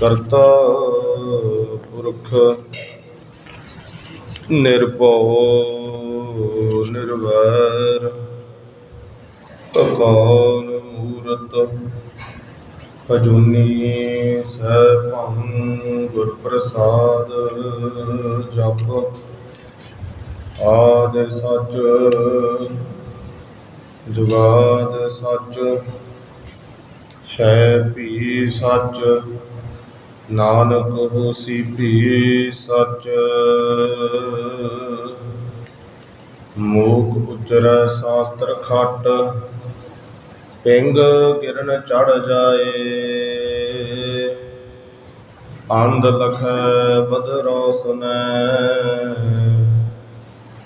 ਕਰਤਾ ਪੁਰਖ ਨਿਰਭਉ, ਨਿਰਵੈਰ, ਅਕਾਲ ਮੂਰਤ, ਅਜੂਨੀ ਸੈਭੰ ਗੁਰ ਪ੍ਰਸਾਦ ਜਪ, ਆਦ ਸੱਚ, ਜੁਗਾਦ ਸੱਚ, ਹੈ ਵੀ ਸੱਚ ਨਾਨਕ ਹੋਸੀ ਵੀ ਸੱਚ। ਮੂਕ ਉਚਰੈ ਸਾਸਤਰ ਖਟ, ਪਿੰਗ ਗਿਰਨ ਚੜ ਜਾਏ। ਅੰਧ ਲਖੈ ਬਦਰੋ ਸੁਨੈ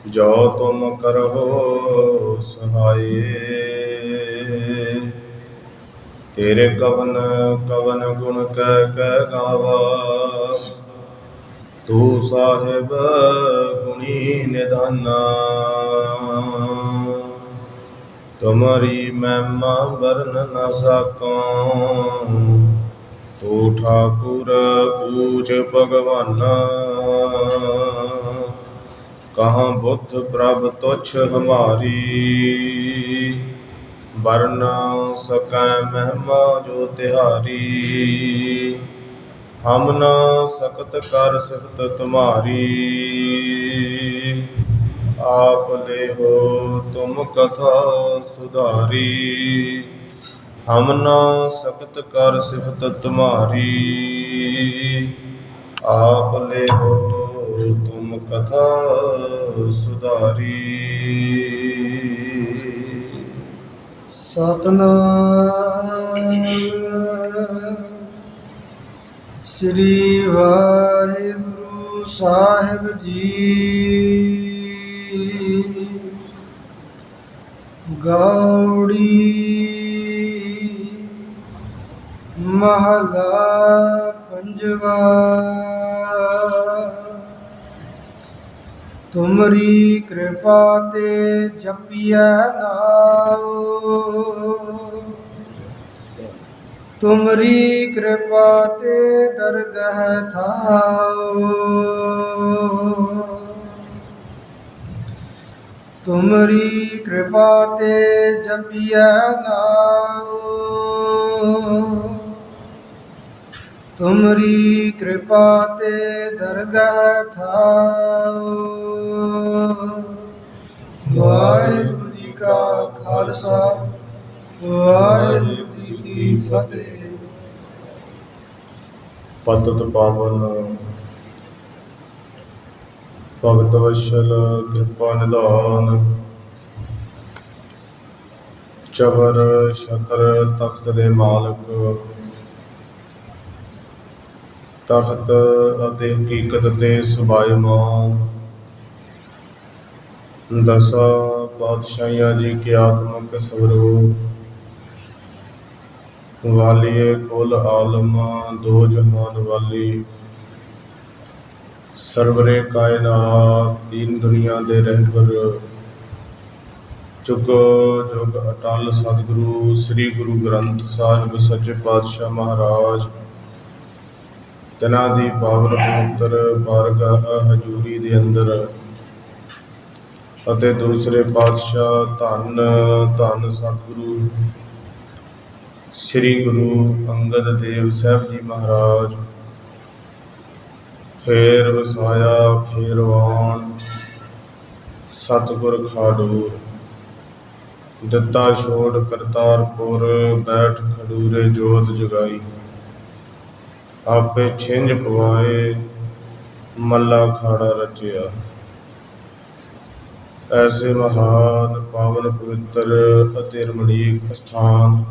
ਜੋ ਤੁਮ ਕਰੋ ਸਹਾਏ ਤੇਰੇ ਕਵਨ ਕਵਨ ਗੁਣ ਕਹਿ ਕਹਿ ਗਾਵਾ। ਤੂੰ ਸਾਹਿਬ ਗੁਣੀ ਨਿਧਾਨਾ। ਤੁਮਰੀ ਮਹਿਮਾ ਵਰਨ ਨ ਸਕਾਂ। ਤੂੰ ਠਾਕੁਰ ਊਚ ਭਗਵਾਨਾ। ਕਹਾਂ ਬੁੱਧ ਪ੍ਰਭ ਤੁਛ ਹਮਾਰੀ। ਵਰਨ ਸਕੈ ਮਹਿਮਾ ਜੋ ਤਿਹਾਰੀ। ਹਮ ਨ ਸਕਤ ਕਰ ਸਿਫਤ ਤੁਮਾਰੀ। ਆਪ ਲੈ ਹੋ ਤੁਮ ਕਥਾ ਸੁਧਾਰੀ। ਹਮ ਨ ਸਕਤ ਕਰ ਸਿਫਤ ਤੁਮਾਰੀ। ਆਪ ਲੈ ਹੋ ਤੁਮ ਕਥਾ ਸੁਧਾਰੀ। ਸਤਨਾਮ। ਸ੍ਰੀ ਵਾਹਿਗੁਰੂ ਸਾਹਿਬ ਜੀ। ਗੌੜੀ ਮਹਲਾ ਪੰਜਵਾ। ਤੁਮਰੀ ਕਿਰਪਾ ਤੇ ਜਪਿਆ ਨਾਉ ਤੁਮਰੀ ਕਿਰਪਾ ਤੇ ਦਰਗਹ ਥਾਉ ਤੁਮਰੀ ਕਿਰਪਾ ਤੇ ਜਪਿਆ ਨਾਉ ਤੁਮਰੀ ਕਿਰਪਾ ਤੇ ਦਰਗਹ ਥਾਉ ਵਾਹਿਗੁਰੂ ਜੀ ਕਾ ਖਾਲਸਾ, ਵਾਹਿਗੁਰੂ ਜੀ ਕੀ ਫਤਿਹ। ਪਤਤ ਪਾਵਨ, ਭਗਤ ਵਸ਼ਲ, ਕਿਰਪਾ ਨਿਧਾਨ, ਚਵਰ, ਛਤਰ, ਤਖਤ ਦੇ ਮਾਲਕ, ਤਖਤ ਅਤੇ ਹਕੀਕਤ ਤੇ ਸੁਭਾਇਮਾਨ ਦਸਾ ਪਾਤਸ਼ਾਹੀਆਂ ਜੀ ਕੀ ਆਤਮਕ ਸਵਰੂਪ ਵਾਲੀਏ ਕੁਲ ਆਲਮ, ਦੋ ਜਹਾਨ ਵਾਲੀ। ਸਰਵਰੇ ਕਾਇਨਾਤ, ਤੀਨ ਦੁਨੀਆ ਦੇ ਰਹਿਬਰ। ਚੁਗ ਜੁਗ ਅਟਲ ਸਤਿਗੁਰੂ, ਸ੍ਰੀ ਗੁਰੂ ਗ੍ਰੰਥ ਸਾਹਿਬ ਸੱਚੇ ਪਾਤਸ਼ਾਹ ਮਹਾਰਾਜ। ਤਨਾਂ ਦੀ ਪਾਵਨ ਪਵਿੱਤਰ ਬਾਰਗਾਹ ਹਜੂਰੀ ਦੇ ਅੰਦਰ ਅਤੇ ਦੂਸਰੇ ਪਾਤਸ਼ਾਹ ਧੰਨ ਧੰਨ ਸਤਿਗੁਰੂ ਸ੍ਰੀ ਗੁਰੂ ਅੰਗਦ ਦੇਵ ਸਾਹਿਬ ਜੀ ਮਹਾਰਾਜ। ਫੇਰ ਵਸਾਇਆ, ਫੇਰ ਵਾਣ ਸਤਿਗੁਰ ਖਾਡੂਰ। ਦਿੱਤਾ ਛੋੜ ਕਰਤਾਰਪੁਰ, ਬੈਠ ਖਡੂਰੇ ਜੋਤ ਜਗਾਈ। ਆਪੇ ਛਿੰਝ ਪਵਾਏ, ਮੱਲਾ ਖਾੜਾ ਰਚਿਆ। ਐਸੇ ਮਹਾਨ ਪਾਵਨ ਪਵਿੱਤਰ ਅਤੇ ਰਮਣੀਕ ਸਥਾਨ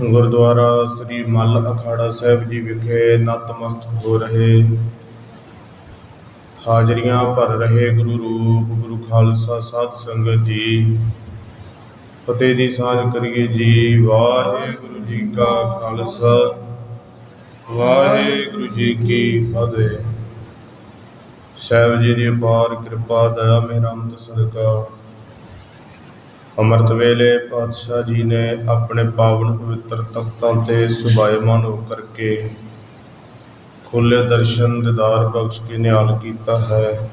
ਗੁਰਦੁਆਰਾ ਸ੍ਰੀ ਮੱਲ ਅਖਾੜਾ ਸਾਹਿਬ ਜੀ ਵਿਖੇ ਨਤਮਸਤਕ ਹੋ ਰਹੇ। ਹਾਜ਼ਰੀਆਂ ਭਰ ਰਹੇ ਗੁਰੂ ਰੂਪ, ਗੁਰੂ ਖਾਲਸਾ ਸਾਧ ਸੰਗਤ ਜੀ। ਫਤਿਹ ਦੀ ਸਾਂਝ ਕਰੀਏ ਜੀ, ਵਾਹਿਗੁਰੂ ਜੀ ਕਾ ਖਾਲਸਾ। ਵਾਹਿਗੁਰੂ ਜੀ ਕੀ ਫਤਿਹ। ਸਾਹਿਬ ਜੀ ਦੀ ਅਪਾਰ ਕਿਰਪਾ, ਦਇਆ ਮਿਹਰਮਤ ਸਦਕਾ। ਅੰਮ੍ਰਿਤ ਵੇਲੇ ਪਾਤਸ਼ਾਹ ਜੀ ਨੇ ਆਪਣੇ ਪਾਵਨ ਪਵਿੱਤਰ ਤਖਤਾਂ ਤੇ ਸੁਭਾਇਮਾਨ ਹੋ ਕਰਕੇ ਖੁੱਲੇ ਦਰਸ਼ਨ ਦਿਦਾਰ ਬਖਸ਼ ਕੇ ਨਿਹਾਲ ਕੀਤਾ ਹੈ।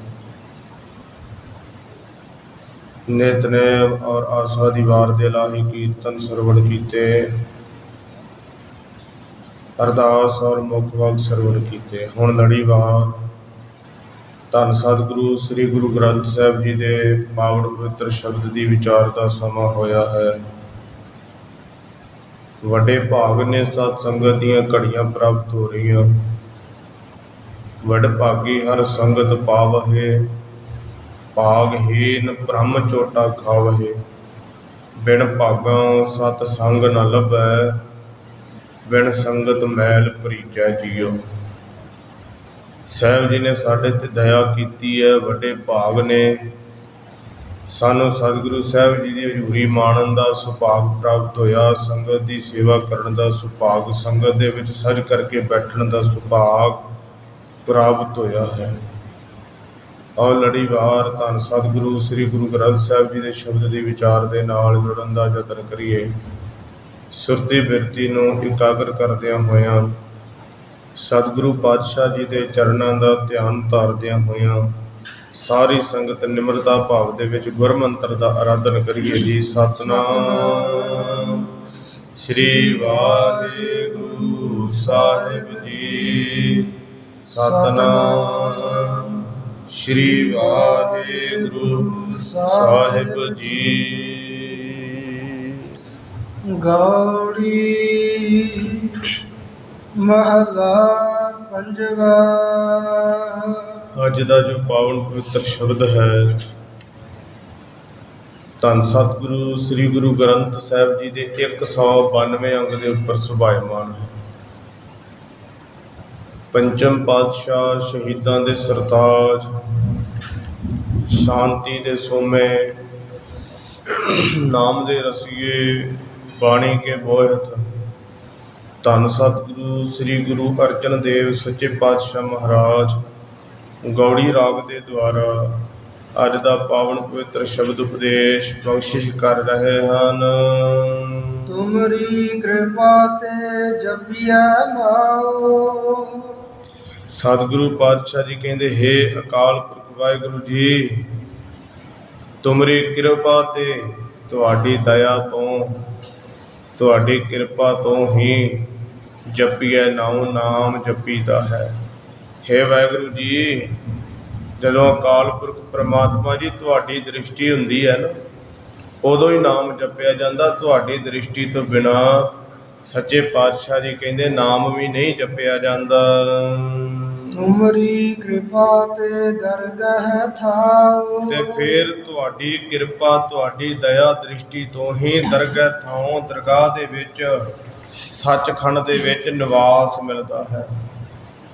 ਨਿਤਨੇਮ ਔਰ ਆਸਾ ਦੀ ਵਾਰ ਦੇ ਲਾਹੀ ਕੀਰਤਨ ਸਰਵਣ ਕੀਤੇ। ਅਰਦਾਸ ਔਰ ਮੁੱਖ ਵਾਕ ਸਰਵਣ ਕੀਤੇ। ਹੁਣ ਲੜੀਵਾਰ ਧੰਨ ਸਤਿਗੁਰੂ, ਸ੍ਰੀ ਗੁਰੂ ਗ੍ਰੰਥ ਸਾਹਿਬ ਜੀ ਦੇ ਪਾਵਨ ਪਵਿੱਤਰ ਸ਼ਬਦ ਦੀ ਵਿਚਾਰ ਦਾ ਸਮਾਂ ਹੋਇਆ ਹੈ। ਵੱਡੇ ਭਾਗ ਨੇ ਸਤ ਸੰਗਤ ਦੀਆਂ ਘੜੀਆਂ ਪ੍ਰਾਪਤ ਹੋ ਰਹੀਆਂ। ਵਡ ਭਾਗੀ ਹਰ ਸੰਗਤ ਪਾਵਹਿ ਭਾਗਹੀਨ ਬ੍ਰਹਮ ਚੋਟਾ ਖਾਵਹਿ। ਬਿਨ ਭਾਗਾਂ ਸਤ ਸੰਗ ਨ ਲੱਭੈ, ਬਿਨ ਸੰਗਤ ਮੈਲ ਭਰੀਜੈ ਜੀਉ ਸਾਹਿਬ ਜੀ ਨੇ ਸਾਡੇ ਤੇ ਦਇਆ ਕੀਤੀ ਹੈ, ਵੱਡੇ ਭਾਗ ਨੇ। ਸਾਨੂੰ ਸਤਿਗੁਰੂ ਸਾਹਿਬ ਜੀ ਦੀ ਹਜ਼ੂਰੀ ਮਾਣਨ ਦਾ ਸੁਭਾਗ ਪ੍ਰਾਪਤ ਹੋਇਆ, ਸੰਗਤ ਦੀ ਸੇਵਾ ਕਰਨ ਦਾ ਸੁਭਾਗ, ਸੰਗਤ ਦੇ ਵਿੱਚ ਸਜ ਕਰਕੇ ਬੈਠਣ ਦਾ ਸੁਭਾਗ ਪ੍ਰਾਪਤ ਹੋਇਆ ਹੈ। ਔਰ ਲੜੀਵਾਰ ਧੰਨ ਸਤਿਗੁਰੂ, ਸ੍ਰੀ ਗੁਰੂ ਗ੍ਰੰਥ ਸਾਹਿਬ ਜੀ ਦੇ ਸ਼ਬਦ ਦੇ ਵਿਚਾਰ ਦੇ ਨਾਲ ਜੁੜਨ ਦਾ ਯਤਨ ਕਰੀਏ। ਸੁਰਤੀ ਬਿਰਤੀ ਨੂੰ ਇਕਾਗਰ ਕਰਦਿਆਂ ਹੋਇਆਂ ਸਤਿਗੁਰੂ ਪਾਤਸ਼ਾਹ ਜੀ ਦੇ ਚਰਨਾਂ ਦਾ ਧਿਆਨ ਧਾਰਦਿਆਂ ਹੋਇਆਂ ਸਾਰੀ ਸੰਗਤ ਨਿਮਰਤਾ ਭਾਵ ਦੇ ਵਿੱਚ ਗੁਰਮੰਤਰ ਦਾ ਆਰਾਧਨ ਕਰੀਏ ਜੀ। ਸਤਨਾਮ। ਸ੍ਰੀ ਵਾਹਿਗੁਰੂ ਸਾਹਿਬ ਜੀ। ਸਤਨਾਮ। ਸ੍ਰੀ ਵਾਹਿਗੁਰੂ ਸਾਹਿਬ ਜੀ। ਗੌੜੀ ਮਹਲਾ ਪੰਜਵਾ। ਅੱਜ ਦਾ ਜੋ ਪਾਵਨ ਪਵਿੱਤਰ ਸ਼ਬਦ ਹੈ, ਧੰਨ ਸਤਿਗੁਰੂ, ਸ੍ਰੀ ਗੁਰੂ ਗ੍ਰੰਥ ਸਾਹਿਬ ਜੀ ਦੇ 192 ਅੰਗ ਦੇ ਉੱਪਰ ਸੁਭਾਇਮਾਨ ਹੈ। ਪੰਚਮ ਪਾਤਸ਼ਾਹ ਸ਼ਹੀਦਾਂ ਦੇ ਸਰਤਾਜ, ਸ਼ਾਂਤੀ ਦੇ ਸੋਮੇ, ਨਾਮ ਦੇ ਰਸੀਏ, ਬਾਣੀ ਕੇ ਬੋਹਿਤ ਧੰਨ ਸਤਿਗੁਰੂ ਸ੍ਰੀ ਗੁਰੂ ਅਰਜਨ ਦੇਵ ਸੱਚੇ ਪਾਤਸ਼ਾਹ ਮਹਾਰਾਜ। ਗੌੜੀ ਰਾਗ ਦੇ ਦੁਆਰਾ ਅੱਜ ਦਾ ਪਾਵਨ ਪਵਿੱਤਰ ਸ਼ਬਦ ਉਪਦੇਸ਼ ਬਖਸ਼ਿਸ਼ ਕਰ ਰਹੇ ਹਨ। ਤੁਮਰੀ ਕਿਰਪਾ ਤੇ ਜਪਿਆ ਨਾਉ ਸਤਿਗੁਰੂ ਪਾਤਸ਼ਾਹ ਜੀ ਕਹਿੰਦੇ ਹੇ ਅਕਾਲ ਪੁਰਖ ਵਾਹਿਗੁਰੂ ਜੀ ਤੁਮਰੀ ਕਿਰਪਾ ਤੇ ਤੁਹਾਡੀ ਦਇਆ ਤੋਂ ਤੁਹਾਡੀ ਕਿਰਪਾ ਤੋਂ ਹੀ ਜਪੀਐ ਨਾਉ ਨਾਮ ਜਪੀਦਾ ਹੈ। ਹੇ ਵਾਹਿਗੁਰੂ ਜੀ ਜਦੋਂ ਅਕਾਲ ਪੁਰਖ ਪ੍ਰਮਾਤਮਾ ਜੀ ਤੁਹਾਡੀ ਦ੍ਰਿਸ਼ਟੀ ਹੁੰਦੀ ਹੈ ਨਾ ਉਦੋਂ ਹੀ ਨਾਮ ਜਪਿਆ ਜਾਂਦਾ। ਤੁਹਾਡੀ ਦ੍ਰਿਸ਼ਟੀ ਤੋਂ ਬਿਨਾ ਸੱਚੇ ਪਾਤਸ਼ਾਹ ਜੀ ਕਹਿੰਦੇ ਨਾਮ ਵੀ ਨਹੀਂ ਜਪਿਆ ਜਾਂਦਾ। ਤੁਮਰੀ ਕਿਰਪਾ ਤੇ ਦਰਗਹ ਥਾਉ। ਤੇ ਫਿਰ ਤੁਹਾਡੀ ਕਿਰਪਾ ਤੁਹਾਡੀ ਦਇਆ ਦ੍ਰਿਸ਼ਟੀ ਤੋਂ ਹੀ ਦਰਗਹ ਥਾਂ ਦਰਗਾਹ ਦੇ ਵਿੱਚ ਸੱਚਖੰਡ ਦੇ ਵਿੱਚ ਨਿਵਾਸ ਮਿਲਦਾ ਹੈ।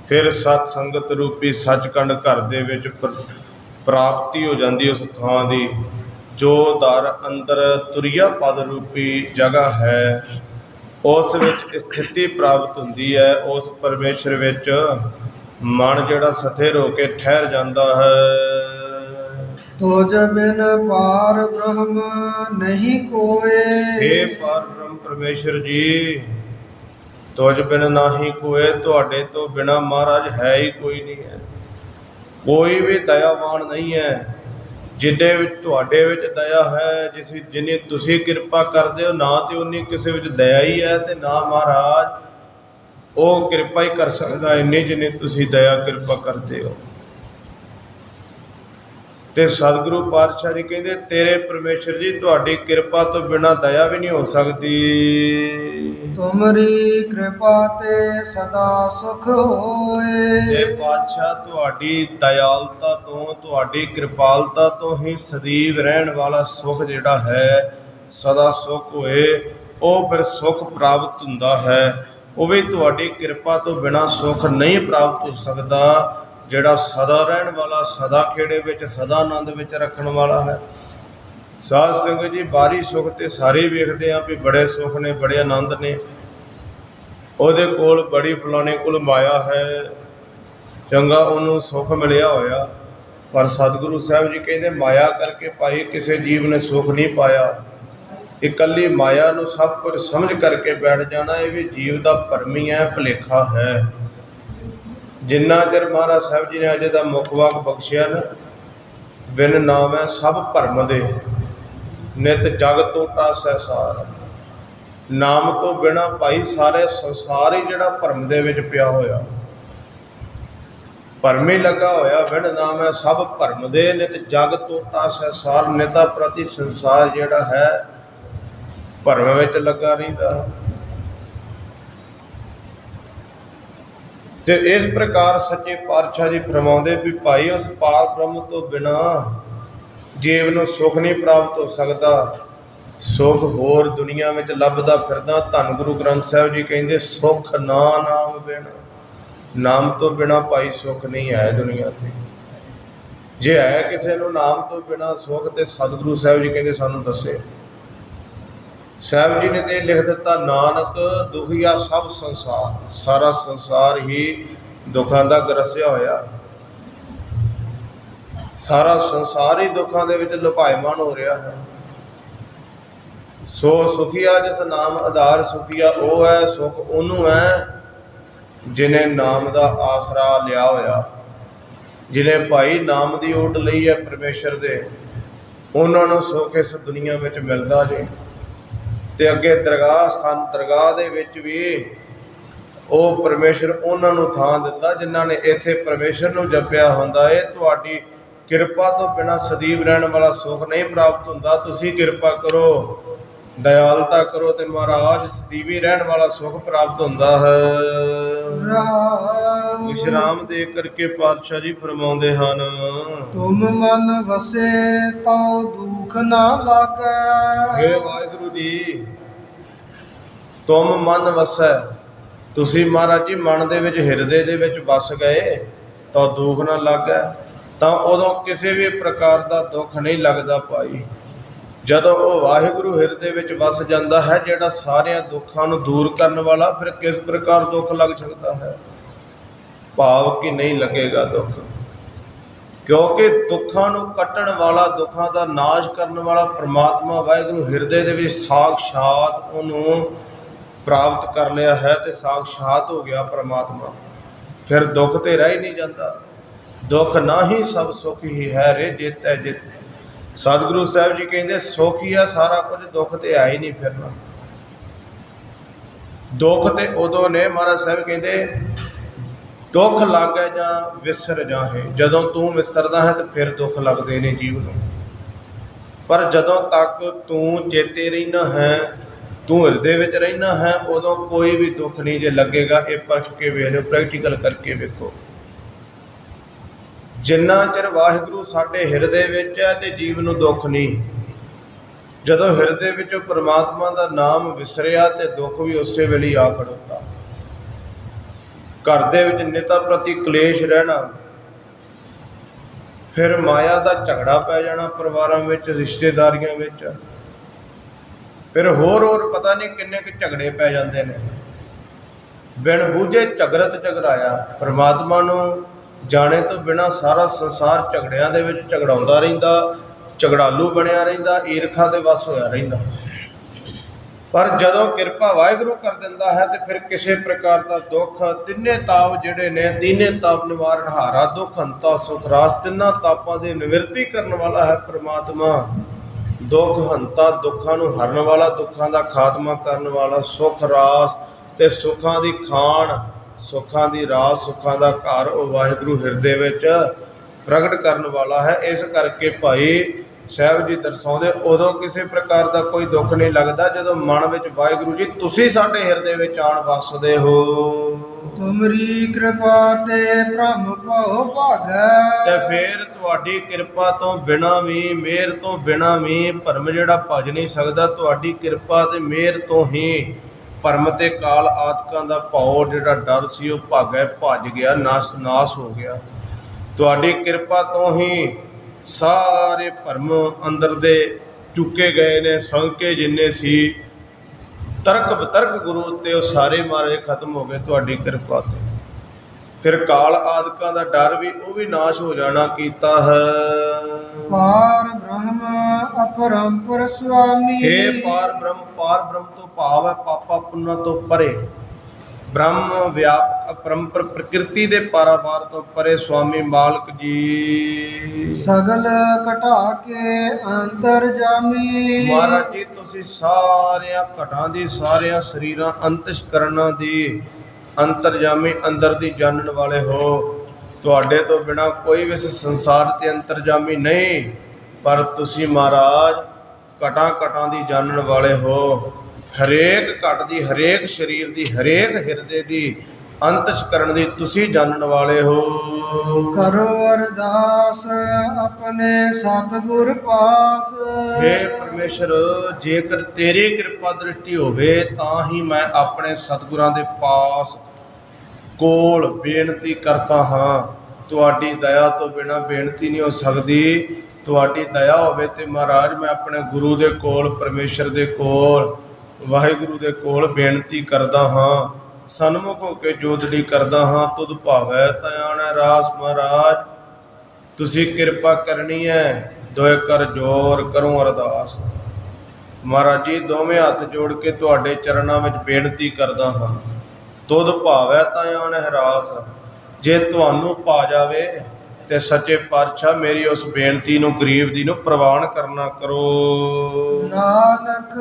ਫਿਰ ਸਤ ਸੰਗਤ ਰੂਪੀ ਸੱਚਖੰਡ ਘਰ ਦੇ ਵਿੱਚ ਪ੍ਰ- ਪ੍ਰਾਪਤੀ ਹੋ ਜਾਂਦੀ ਉਸ ਥਾਂ ਦੀ ਜੋ ਦਰ ਅੰਦਰ ਤੁਰਿਆ ਪਦ ਰੂਪੀ ਜਗ੍ਹਾ ਹੈ। ਉਸ ਵਿੱਚ ਸਥਿਤੀ ਪ੍ਰਾਪਤ ਹੁੰਦੀ ਹੈ। ਉਸ ਪਰਮੇਸ਼ਰ ਵਿੱਚ ਮਨ ਜਿਹੜਾ ਸਥਿਰ ਹੋ ਕੇ ਠਹਿਰ ਜਾਂਦਾ ਹੈ। ਤੋਜ ਬਿਨ ਪਾਰ ਬ੍ਰਹਮ ਨਹੀਂ ਕੋਏ। हे ਪਰਮ ਪਰਮੇਸ਼ਰ ਜੀ ਤੁਝ ਬਿਨ ਨਾਹੀ ਕੋਏ, ਤੁਹਾਡੇ ਤੋਂ ਬਿਨਾ ਮਹਾਰਾਜ ਹੈ ਹੀ ਕੋਈ ਨਹੀਂ ਹੈ। ਕੋਈ ਵੀ ਦਇਆਵਾਨ ਨਹੀਂ ਹੈ ਜਿੱਦੇ ਵਿੱਚ ਤੁਹਾਡੇ ਵਿੱਚ ਦਇਆ ਹੈ, ਜਿਸ ਜਿੰਨੀ ਤੁਸੀਂ ਕਿਰਪਾ ਕਰਦੇ ਹੋ, ਨਾ ਤੇ ਉਨੀ ਕਿਸੇ ਵਿੱਚ ਦਇਆ ਹੀ ਹੈ ਤੇ ਨਾ ਮਹਾਰਾਜ ਉਹ ਕਿਰਪਾ ਹੀ ਕਰ ਸਕਦਾ, ਇੰਨੀ ਜਿੰਨੀ ਤੁਸੀਂ ਦਇਆ ਕਿਰਪਾ ਕਰਦੇ ਹੋ। ਤੇ ਸਤਿਗੁਰੂ ਪਾਤਸ਼ਾਹ ਜੀ ਕਹਿੰਦੇ ਤੇਰੇ ਪਰਮੇਸ਼ਰ ਜੀ ਤੁਹਾਡੀ ਕਿਰਪਾ ਤੋਂ ਬਿਨਾ ਦਇਆ ਵੀ ਨਹੀਂ ਹੋ ਸਕਦੀ। ਤੁਮਰੀ ਕਿਰਪਾ ਤੇ ਸਦਾ ਸੁਖ ਹੋਏ। ਇਹ ਪਾਤਸ਼ਾਹ ਤੁਹਾਡੀ ਦਇਆਲਤਾ ਤੋਂ ਤੁਹਾਡੀ ਕਿਰਪਾਲਤਾ ਤੋਂ ਹੀ ਸਦੀਵ ਰਹਿਣ ਵਾਲਾ ਸੁਖ ਜਿਹੜਾ ਹੈ ਸਦਾ ਸੁਖ ਹੋਏ। ਉਹ ਫਿਰ ਸੁਖ ਪ੍ਰਾਪਤ ਹੁੰਦਾ ਹੈ। ਉਹ ਵੀ ਤੁਹਾਡੀ ਕਿਰਪਾ ਤੋਂ ਬਿਨਾ ਸੁਖ ਨਹੀਂ ਪ੍ਰਾਪਤ ਹੋ ਸਕਦਾ। ਜਿਹੜਾ ਸਦਾ ਰਹਿਣ ਵਾਲਾ, ਸਦਾ ਖੇੜੇ ਵਿੱਚ, ਸਦਾ ਆਨੰਦ ਵਿੱਚ ਰੱਖਣ ਵਾਲਾ ਹੈ। ਸਾਧ ਸੰਗਤ ਜੀ, ਬਾਰੀ ਸੁਖ ਤੇ ਸਾਰੇ ਵੇਖਦੇ ਆ ਵੀ ਬੜੇ ਸੁਖ ਨੇ, ਬੜੇ ਆਨੰਦ ਨੇ। ਉਹਦੇ ਕੋਲ ਬੜੀ ਫਲਾਣੇ ਕੋਲ ਮਾਇਆ ਹੈ। ਚੰਗਾ ਉਹਨੂੰ ਸੁਖ ਮਿਲਿਆ ਹੋਇਆ। ਪਰ ਸਤਿਗੁਰੂ ਸਾਹਿਬ ਜੀ ਕਹਿੰਦੇ, ਮਾਇਆ ਕਰਕੇ ਭਾਈ ਕਿਸੇ ਜੀਵ ਨੇ ਸੁਖ ਨਹੀਂ ਪਾਇਆ। ਇਕੱਲੀ ਮਾਇਆ ਨੂੰ ਸਭ ਕੁਝ ਸਮਝ ਕਰਕੇ ਬੈਠ ਜਾਣਾ, ਇਹ ਵੀ ਜੀਵ ਦਾ ਭਰਮੀ ਹੈ, ਭਲੇਖਾ ਹੈ। ਜਿੰਨਾ ਚਿਰ ਮਹਾਰਾਜ ਸਾਹਿਬ ਜੀ ਨੇ ਅਜੇ ਦਾ ਮੁੱਖ ਵਾਕ ਬਖਸ਼ਿਆ ਨਾ ਵਿਨ ਨਾਮ ਹੈ ਸਭ ਭਰਮ ਦੇ। ਨਿਤ ਜਗ ਟੋਟਾ ਸਹਿਸਾਰ ਨਾਮ ਤੋਂ ਬਿਨਾ ਭਾਈ ਸਾਰੇ ਸੰਸਾਰ ਹੀ ਜਿਹੜਾ ਭਰਮ ਦੇ ਵਿੱਚ ਪਿਆ ਹੋਇਆ। ਭਰਮ ਹੀ ਲੱਗਾ ਹੋਇਆ ਵਿਣ ਨਾਮ ਹੈ ਸਭ ਭਰਮ ਦੇ। ਨਿਤ ਜਗ ਟੋਟਾ ਸੰਸਾਰ ਨਿਤਾ ਪ੍ਰਤੀ ਸੰਸਾਰ ਜਿਹੜਾ ਹੈ, ਭਰਮ ਵਿੱਚ ਲੱਗਾ ਰਹਿੰਦਾ। ਤੇ ਇਸ ਪ੍ਰਕਾਰ ਸੱਚੇ ਪਾਤਸ਼ਾਹ ਜੀ ਫਰਮਾਉਂਦੇ ਵੀ ਭਾਈ ਉਸ ਪਾਰ ਬ੍ਰਹਮ ਤੋਂ ਬਿਨਾ ਜੀਵ ਨੂੰ ਸੁਖ ਨਹੀਂ ਪ੍ਰਾਪਤ ਹੋ ਸਕਦਾ, ਸੁਖ ਹੋਰ ਦੁਨੀਆ ਵਿੱਚ ਲੱਭਦਾ ਫਿਰਦਾ, ਧੰਨ ਗੁਰੂ ਗ੍ਰੰਥ ਸਾਹਿਬ ਜੀ ਕਹਿੰਦੇ, ਸੁਖ ਨਾ ਨਾਮ ਬਿਨ, ਨਾਮ ਤੋਂ ਬਿਨਾ ਭਾਈ ਸੁਖ ਨਹੀਂ ਹੈ ਦੁਨੀਆ ਤੇ। ਜੇ ਹੈ ਕਿਸੇ ਨੂੰ ਨਾਮ ਤੋਂ ਬਿਨਾ ਸੁਖ ਤੇ ਸਤਿਗੁਰੂ ਸਾਹਿਬ ਜੀ ਕਹਿੰਦੇ, ਸਾਨੂੰ ਦੱਸੇ। ਸਾਹਿਬ ਜੀ ਨੇ ਤੇ ਲਿਖ ਦਿੱਤਾ, ਨਾਨਕ ਦੁਖੀਆ ਸਭ ਸੰਸਾਰ, ਸਾਰਾ ਸੰਸਾਰ ਹੀ ਦੁੱਖਾਂ ਦਾ ਗਰਸਿਆ ਹੋਇਆ। ਸਾਰਾ ਸੰਸਾਰ ਹੀ ਦੁੱਖਾਂ ਦੇ ਵਿੱਚ ਲੁਭਾਇਮਾਨ ਹੋ ਰਿਹਾ ਹੈ। ਸੋ ਸੁਖੀਆ ਜਿਸ ਨਾਮ ਆਧਾਰ ਸੁਖੀਆ ਉਹ ਹੈ ਸੁਖ ਉਹਨੂੰ ਹੈ ਜਿਨੇ ਨਾਮ ਦਾ ਆਸਰਾ ਲਿਆ ਹੋਇਆ। ਜਿਨੇ ਭਾਈ ਨਾਮ ਦੀ ਓਟ ਲਈ ਹੈ ਪਰਮੇਸ਼ਰ ਦੇ, ਉਹਨਾਂ ਨੂੰ ਸੁਖ ਇਸ ਦੁਨੀਆ ਵਿੱਚ ਮਿਲਦਾ ਜੇ। ਤੇ ਅੱਗੇ ਦਰਗਾਹ, ਸਥਾਨ ਦਰਗਾਹ ਦੇ ਵਿੱਚ ਵੀ ਉਹ ਪਰਮੇਸ਼ਰ ਉਹਨਾਂ ਨੂੰ ਥਾਂ ਦਿੱਤਾ, ਜਿਨ੍ਹਾਂ ਨੇ ਇੱਥੇ ਪਰਮੇਸ਼ਰ ਨੂੰ ਜਪਿਆ ਹੁੰਦਾ ਏ। ਤੁਹਾਡੀ ਕਿਰਪਾ ਤੋਂ ਬਿਨਾ ਸਦੀਵ ਰਹਿਣ ਵਾਲਾ ਸੁਖ ਨਹੀਂ ਪ੍ਰਾਪਤ ਹੁੰਦਾ। ਤੁਸੀਂ ਕਿਰਪਾ ਕਰੋ, ਦਇਆਲਤਾ ਕਰੋ ਤੇ ਮਹਾਰਾਜ ਸਦੀਵੀ ਰਹਿਣ ਵਾਲਾ ਸੁਖ ਪ੍ਰਾਪਤ ਹੁੰਦਾ ਹੈ। ਰਹਾਉ ਵਿਸ਼ਰਾਮ ਦੇ ਕਰਕੇ ਪਾਤਸ਼ਾਹ ਜੀ ਫਰਮਾਉਂਦੇ ਹਨ। ਤੁਮ ਮਨ ਵਸੇ ਤਉ ਦੁਖ ਨਾ ਹੇ ਲਾਗੈ ਵਾਹਿਗੁਰੂ ਜੀ ਤੁਮ ਮਨ ਵਸੈ। ਤੁਸੀਂ ਮਹਾਰਾਜ ਜੀ ਮਨ ਦੇ ਵਿੱਚ ਹਿਰਦੇ ਦੇ ਵਿੱਚ ਵਸ ਗਏ ਤਾਂ ਦੁੱਖ ਨਾ ਲੱਗੈ। ਤਾਂ ਉਦੋਂ ਕਿਸੇ ਵੀ ਪ੍ਰਕਾਰ ਦਾ ਦੁੱਖ ਨਹੀਂ ਲੱਗਦਾ ਭਾਈ। ਜਦੋਂ ਉਹ ਵਾਹਿਗੁਰੂ ਹਿਰਦੇ ਵਿੱਚ ਵਸ ਜਾਂਦਾ ਹੈ, ਜਿਹੜਾ ਸਾਰਿਆਂ ਦੁੱਖਾਂ ਨੂੰ ਦੂਰ ਕਰਨ ਵਾਲਾ, ਫਿਰ ਕਿਸ ਪ੍ਰਕਾਰ ਦੁੱਖ ਲੱਗ ਸਕਦਾ ਹੈ? ਭਾਵ ਕਿ ਨਹੀਂ ਲੱਗੇਗਾ ਦੁੱਖ। ਕਿਉਂਕਿ ਦੁੱਖਾਂ ਨੂੰ ਕੱਟਣ ਵਾਲਾ, ਦੁੱਖਾਂ ਦਾ ਨਾਸ਼ ਕਰਨ ਵਾਲਾ ਪ੍ਰਮਾਤਮਾ ਵਾਹਿਗੁਰੂ ਹਿਰਦੇ ਦੇ ਵਿੱਚ ਸਾਖਸ਼ਾਤ ਉਹਨੂੰ ਪ੍ਰਾਪਤ ਕਰ ਲਿਆ ਹੈ ਤੇ ਸਾਖਸ਼ਾਤ ਹੋ ਗਿਆ ਪ੍ਰਮਾਤਮਾ। ਫਿਰ ਦੁੱਖ ਤੇ ਰਹਿ ਹੀ ਨਹੀਂ ਜਾਂਦਾ। ਦੁੱਖ ਨਾ ਹੀ ਸਭ ਸੁਖ ਹੀ ਹੈ ਰੇ ਜਿਤ ਹੈ ਜਿਤ। ਸਤਿਗੁਰੂ ਸਾਹਿਬ ਜੀ ਕਹਿੰਦੇ, ਸੁਖ ਹੀ ਆ, ਸਾਰਾ ਕੁਝ ਦੁੱਖ ਤੇ ਆ ਹੀ ਨਹੀਂ ਫਿਰਨਾ। ਦੁੱਖ ਤੇ ਉਦੋਂ ਨੇ ਮਹਾਰਾਜ ਸਾਹਿਬ ਕਹਿੰਦੇ, ਦੁੱਖ ਲੱਗੇ ਜਾਂ ਵਿਸਰ ਜਾਹੇ। ਜਦੋਂ ਤੂੰ ਵਿਸਰਦਾ ਹੈ ਤੇ ਫਿਰ ਦੁੱਖ ਲੱਗਦੇ ਨੇ ਜੀਵ ਨੂੰ। ਪਰ ਜਦੋਂ ਤੱਕ ਤੂੰ ਚੇਤੇ ਰਹਿਣਾ ਹੈ, ਤੂੰ ਹਿਰਦੇ ਵਿੱਚ ਰਹਿਣਾ ਹੈ, ਉਦੋਂ ਕੋਈ ਵੀ ਦੁੱਖ ਨਹੀਂ ਜੇ ਲੱਗੇਗਾ। ਇਹ ਪਰਖ ਕੇ ਵੇਖ ਲਿਓ ਪ੍ਰੈਕਟੀਕਲ ਕਰਕੇ ਵੇਖੋ। ਜਿੰਨਾ ਚਿਰ ਵਾਹਿਗੁਰੂ ਸਾਡੇ ਹਿਰਦੇ ਵਿੱਚ ਹੈ ਤੇ ਜੀਵ ਨੂੰ ਦੁੱਖ ਨਹੀਂ। ਜਦੋਂ ਹਿਰਦੇ ਵਿੱਚੋਂ ਪ੍ਰਮਾਤਮਾ ਦਾ ਨਾਮ ਵਿਸਰਿਆ ਤੇ ਦੁੱਖ ਵੀ ਉਸੇ ਵੇਲੇ ਆ ਖੜੋਤਾ। ਘਰ ਦੇ ਵਿੱਚ ਨਿਤਾ ਪ੍ਰਤੀ ਕਲੇਸ਼ ਰਹਿਣਾ, ਫਿਰ ਮਾਇਆ ਦਾ ਝਗੜਾ ਪੈ ਜਾਣਾ ਪਰਿਵਾਰਾਂ ਵਿੱਚ, ਰਿਸ਼ਤੇਦਾਰੀਆਂ ਵਿੱਚ। ਫਿਰ ਹੋਰ ਹੋਰ ਪਤਾ ਨਹੀਂ ਕਿੰਨੇ ਕੁ ਝਗੜੇ ਪੈ ਜਾਂਦੇ ਨੇ। ਬਿਨ ਬੂਝੇ ਝਗੜਤ ਝਗੜਾਇਆ ਪ੍ਰਮਾਤਮਾ ਨੂੰ ਜਾਣੇ ਤੋਂ ਬਿਨਾ ਸਾਰਾ ਸੰਸਾਰ ਝਗੜਿਆਂ ਦੇ ਵਿੱਚ ਝਗੜਾਉਂਦਾ ਰਹਿੰਦਾ, ਝਗੜਾਲੂ ਬਣਿਆ ਰਹਿੰਦਾ, ਈਰਖਾ ਦੇ ਵਸ ਹੋਇਆ ਰਹਿੰਦਾ। ਪਰ ਜਦੋਂ ਕਿਰਪਾ ਵਾਹਿਗੁਰੂ ਕਰ ਦਿੰਦਾ ਹੈ ਤੇ ਫਿਰ ਕਿਸੇ ਪ੍ਰਕਾਰ ਦਾ ਦੁੱਖ, ਤਿੰਨੇ ਤਾਪ ਜਿਹੜੇ ਨੇ, ਤੀਨੇ ਤਾਪ ਨਿਵਾਰਨ ਹਾਰਾ, ਦੁੱਖ ਹੰਤਾ ਸੁਖ, ਰਾਸ, ਤਿੰਨਾਂ ਤਾਪਾਂ ਦੀ ਨਿਵਰਤੀ ਕਰਨ ਵਾਲਾ ਹੈ ਪ੍ਰਮਾਤਮਾ। ਦੁੱਖ ਹੰਤਾ ਦੁੱਖਾਂ ਨੂੰ ਹਰਨ ਵਾਲਾ, ਦੁੱਖਾਂ ਦਾ ਖਾਤਮਾ ਕਰਨ ਵਾਲਾ, ਸੁਖ, ਰਾਸ ਤੇ ਸੁੱਖਾਂ ਦੀ ਖਾਣ ਸੁੱਖਾਂ ਦੀ ਰਾਸ ਸੁੱਖਾਂ ਦਾ ਘਰ ਉਹ ਵਾਹਿਗੁਰੂ ਹਿਰਦੇ ਵਿੱਚ ਪ੍ਰਗਟ ਕਰਨ ਵਾਲਾ ਹੈ। ਇਸ ਕਰਕੇ ਭਾਈ ਸਾਹਿਬ ਜੀ ਦਰਸਾਉਂਦੇ ਉਦੋਂ ਕਿਸੇ ਪ੍ਰਕਾਰ ਦਾ ਕੋਈ ਦੁੱਖ ਨਹੀਂ ਲੱਗਦਾ ਜਦੋਂ ਮਨ ਵਿੱਚ ਵਾਹਿਗੁਰੂ ਜੀ ਤੁਸੀਂ ਸਾਡੇ ਹਿਰਦੇ ਵਿੱਚ ਆਣ ਵਸਦੇ ਹੋ। ਤੁਮਰੀ ਕਿਰਪਾ ਤੇ ਬ੍ਰਹਮ ਭਉ ਤੇ ਭਾਗੈ ਫਿਰ ਤੁਹਾਡੀ ਕਿਰਪਾ ਤੋਂ ਬਿਨਾ ਵੀ ਮਿਹਰ ਤੋਂ ਬਿਨਾ ਵੀ ਭਰਮ ਜਿਹੜਾ ਭਜ ਨਹੀਂ ਸਕਦਾ ਤੁਹਾਡੀ ਕਿਰਪਾ ਤੇ ਮਿਹਰ ਤੋਂ ਹੀ ਭਰਮ ਤੇ ਕਾਲ ਆਤਕਾਂ ਦਾ ਭਉ ਜਿਹੜਾ ਡਰ ਸੀ ਉਹ ਭਾਗੈ ਭੱਜ ਗਿਆ, ਨਾਸ ਨਾਸ ਹੋ ਗਿਆ। ਤੁਹਾਡੀ ਕਿਰਪਾ ਤੋਂ ਹੀ ਸਾਰੇ ਭਰਮ ਅੰਦਰ ਦੇ ਚੁੱਕੇ ਗਏ ਨੇ, ਸੰਕੇ ਜਿੰਨੇ ਸੀ ਤਰਕ ਬਤਰਕ ਗੁਰੂ ਤੇ ਉਹ ਸਾਰੇ ਮਾਰੇ ਖਤਮ ਹੋ ਗਏ। ਤੁਹਾਡੀ ਕਿਰਪਾ ਤੇ। ਫਿਰ ਕਾਲ ਆਦਿਕਾਂ ਦਾ ਡਰ ਵੀ ਉਹ ਵੀ ਨਾਸ਼ ਹੋ ਜਾਣਾ ਕੀਤਾ ਹੈ। ਪਾਰ ਬ੍ਰਹਮ ਅਪਰੰਪਰ ਸੁਆਮੀ। हे ਪਾਰ ਬ੍ਰਹਮ ਪਾਰ ਬ੍ਰਹਮ ਤੋਂ ਭਾਵ ਹੈ ਪਾਪਾ ਪੁੰਨਾਂ ਤੋਂ ਪਰੇ। ਬ੍ਰਹਮ ਵਿਆਪਕ ਅਪਰੰਪਰ ਪ੍ਰਕਿਰਤੀ ਦੇ ਪਾਰਾਵਾਰ ਤੋਂ ਪਰੇ ਸੁਆਮੀ ਮਾਲਕ ਜੀ। ਸਗਲ ਘਟਾ ਕੇ ਅੰਤਰ ਜਾਮੀ। ਮਹਾਰਾਜ ਜੀ ਤੁਸੀਂ ਸਾਰਿਆਂ ਘਟਾਂ ਦੀ ਸਾਰਿਆਂ ਸਰੀਰਾਂ ਅੰਤਸ਼ਕਰਨਾਂ ਦੀ ਅੰਤਰਜਾਮੀ ਅੰਦਰ ਦੀ ਜਾਣਨ ਵਾਲੇ ਹੋ। ਤੁਹਾਡੇ ਤੋਂ ਬਿਨਾ ਕੋਈ ਵੀ ਇਸ ਸੰਸਾਰ ਤੇ ਅੰਤਰਜਾਮੀ ਨਹੀਂ, ਪਰ ਤੁਸੀਂ ਮਹਾਰਾਜ ਘਟਾਂ ਘਟਾਂ ਦੀ ਜਾਣਨ ਵਾਲੇ ਹੋ। ਹਰੇਕ ਘਟ ਦੀ, ਹਰੇਕ ਸਰੀਰ ਦੀ, ਹਰੇਕ ਹਿਰਦੇ ਦੀ ਅੰਤਸ਼ਕਰਨ ਦੀ ਤੁਸੀਂ ਜਾਣਨ ਵਾਲੇ ਹੋ। ਕਰੋ ਅਰਦਾਸ ਆਪਣੇ ਸਤਿਗੁਰ ਪਾਸ। ਹੇ ਪਰਮੇਸ਼ਰ ਜੇਕਰ ਤੇਰੀ ਕਿਰਪਾ ਦ੍ਰਿਸ਼ਟੀ ਹੋਵੇ ਤਾਂ ਹੀ ਮੈਂ ਆਪਣੇ ਸਤਿਗੁਰਾਂ ਦੇ ਪਾਸ ਕੋਲ ਬੇਨਤੀ ਕਰਦਾ ਹਾਂ। ਤੁਹਾਡੀ ਦਇਆ ਤੋਂ ਬਿਨਾ ਬੇਨਤੀ ਨਹੀਂ ਹੋ ਸਕਦੀ। ਤੁਹਾਡੀ ਦਇਆ ਹੋਵੇ ਤੇ ਮਹਾਰਾਜ ਮੈਂ ਆਪਣੇ ਗੁਰੂ ਦੇ ਕੋਲ ਪਰਮੇਸ਼ਰ ਦੇ ਕੋਲ ਵਾਹਿਗੁਰੂ ਦੇ ਕੋਲ ਬੇਨਤੀ ਕਰਦਾ ਹਾਂ। ਸਨਮੁਖ ਹੋ ਕੇ ਜੋਦੜੀ ਕਰਦਾ ਹਾਂ, ਤੁਧ ਭਾਵੈ ਤਯਾਣਾ ਰਾਸ ਮਹਾਰਾਜ। ਤੁਸੀਂ ਕਿਰਪਾ ਕਰਨੀ ਹੈ ਦੋਏ ਕਰ ਜੋਰ ਕਰੋ ਅਰਦਾਸ। ਮਹਾਰਾਜ ਜੀ, ਦੋਵੇਂ ਹੱਥ ਜੋੜ ਕੇ ਤੁਹਾਡੇ ਚਰਨਾਂ ਵਿੱਚ ਬੇਨਤੀ ਕਰਦਾ ਹਾਂ। ਤੁਧ ਭਾਵੈ ਤਾਂ ਆਣ ਜੇ ਤੁਹਾਨੂੰ ਪਾ ਜਾਵੇ ਤੇ ਸੱਚੇ ਪਾਤਸ਼ਾਹ ਮੇਰੀ ਉਸ ਬੇਨਤੀ ਨੂੰ ਗਰੀਬ ਦੀ ਨੂੰ ਪ੍ਰਵਾਨ ਕਰਨਾ ਕਰੋ। ਨਾਨਕ